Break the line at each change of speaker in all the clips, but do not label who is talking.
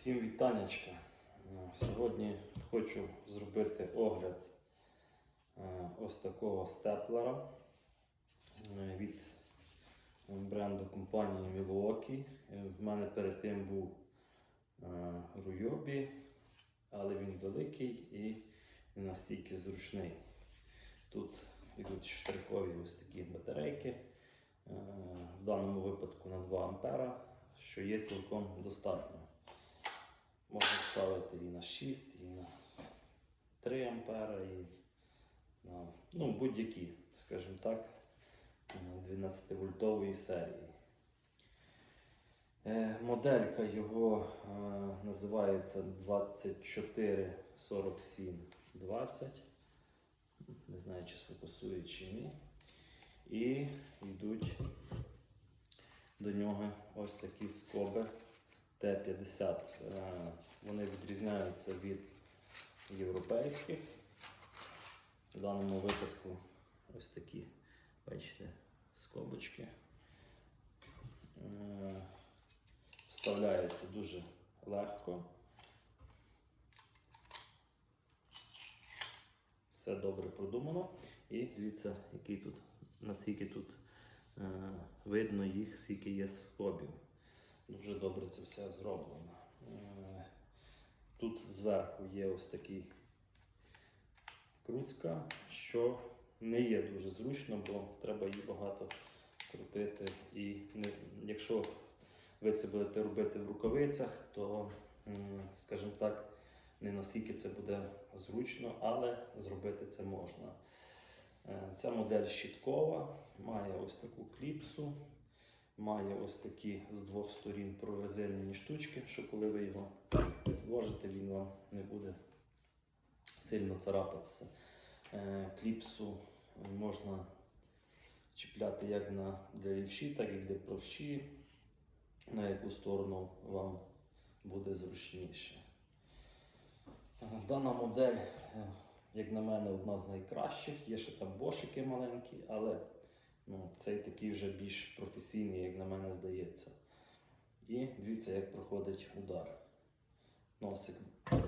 Усім вітанечка. Е, Сьогодні хочу зробити огляд е, ось такого степлера е, від бренду компанії Milwaukee. В мене перед тим був Ruyobi, але він великий і настільки зручний. Тут йдуть штрикові ось такі батарейки. В даному випадку на 2 ампера, що є цілком достатньо. Можна ставити і на 6, і на 3 ампера, і на ну, будь-які, скажімо так, 12 вольтової серії. Е, Моделька його е, називається 244720. Не знаю, чи сфокусує чи ні. І йдуть до нього ось такі скоби Т-50. Е, Вони відрізняються від європейських. В даному випадку ось такі, бачите, скобочки. Е, Вставляються дуже легко. Все добре продумано. І дивіться, який тут, наскільки тут е, видно їх, скільки є скобів. Дуже добре це все зроблено. Е, Тут зверху є ось такий круцка, що не є дуже зручно, бо треба її багато крутити. І не, якщо ви це будете робити в рукавицях, то, скажімо так, не настільки це буде зручно, але зробити це можна. Е, Ця модель щиткова, має ось таку кліпсу, має ось такі з двох сторін прорезинені штучки, що коли ви його зложите, він вам не буде сильно царапатися. Е, Кліпсу можна чіпляти як на для лівші, так і для правші, на яку сторону вам буде зручніше. Е, Дана модель, е, як на мене, одна з найкращих. Є ще там бошики маленькі, але ну, цей такий вже більш професійний, як на мене здається. І дивіться, як проходить удар. Носик.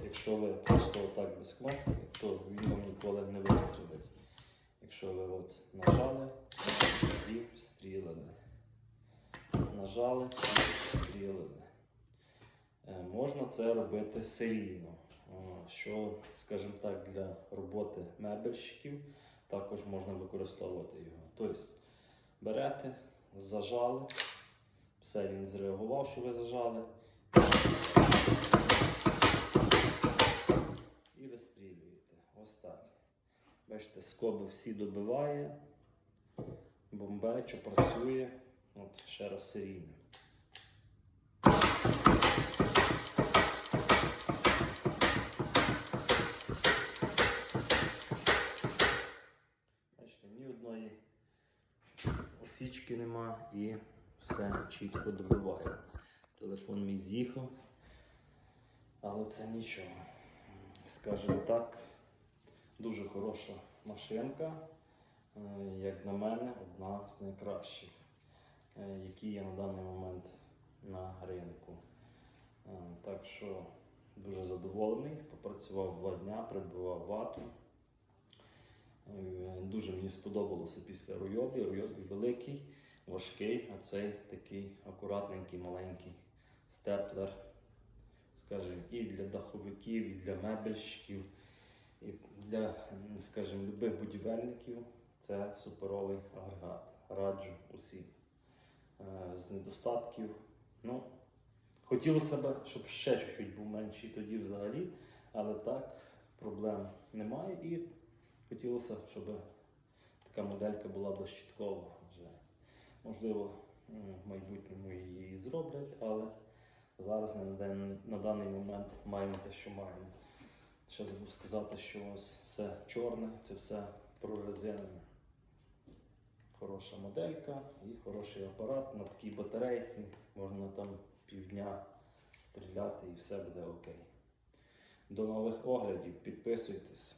Якщо ви просто отак без кнопки, то він вам ніколи не вистрілить. Якщо ви от нажали і встрілили. Нажали і встрілили. Е, Можна це робити серійно, Е, що, скажімо так, для роботи мебельщиків також можна використовувати його. Тобто берете, зажали, все він зреагував, що ви зажали. І вистрілюєте. Ось так. Бачите, скоби всі добиває, бомбечо працює. От ще раз серійно. Бачите, ні одної осічки нема і все чітко добиває. Телефон мій з'їхав, але це нічого. Скажімо так, дуже хороша машинка, е, як на мене, одна з найкращих, е, які є на даний момент на ринку. Е, Так що дуже задоволений, попрацював два дня, прибував вату. Е, Дуже мені сподобалося після Руйобі. Руйобі великий, важкий, а цей такий акуратненький, маленький степлер, скажімо, і для даховиків, і для мебельщиків, і для, скажімо, любих будівельників. Це суперовий агрегат. Раджу усім. Е, З недостатків. Ну, хотілося б, щоб ще чуть-чуть був менший тоді взагалі, але так, проблем немає. І хотілося, щоб така моделька була дощиткова вже. Можливо, в майбутньому її зроблять, але зараз на, дан- на даний момент маємо те, що маємо. Ще забув сказати, що ось все чорне, це все прорезинене. Хороша моделька і хороший апарат на такій батарейці. Можна там півдня стріляти і все буде окей. До нових оглядів, підписуйтесь.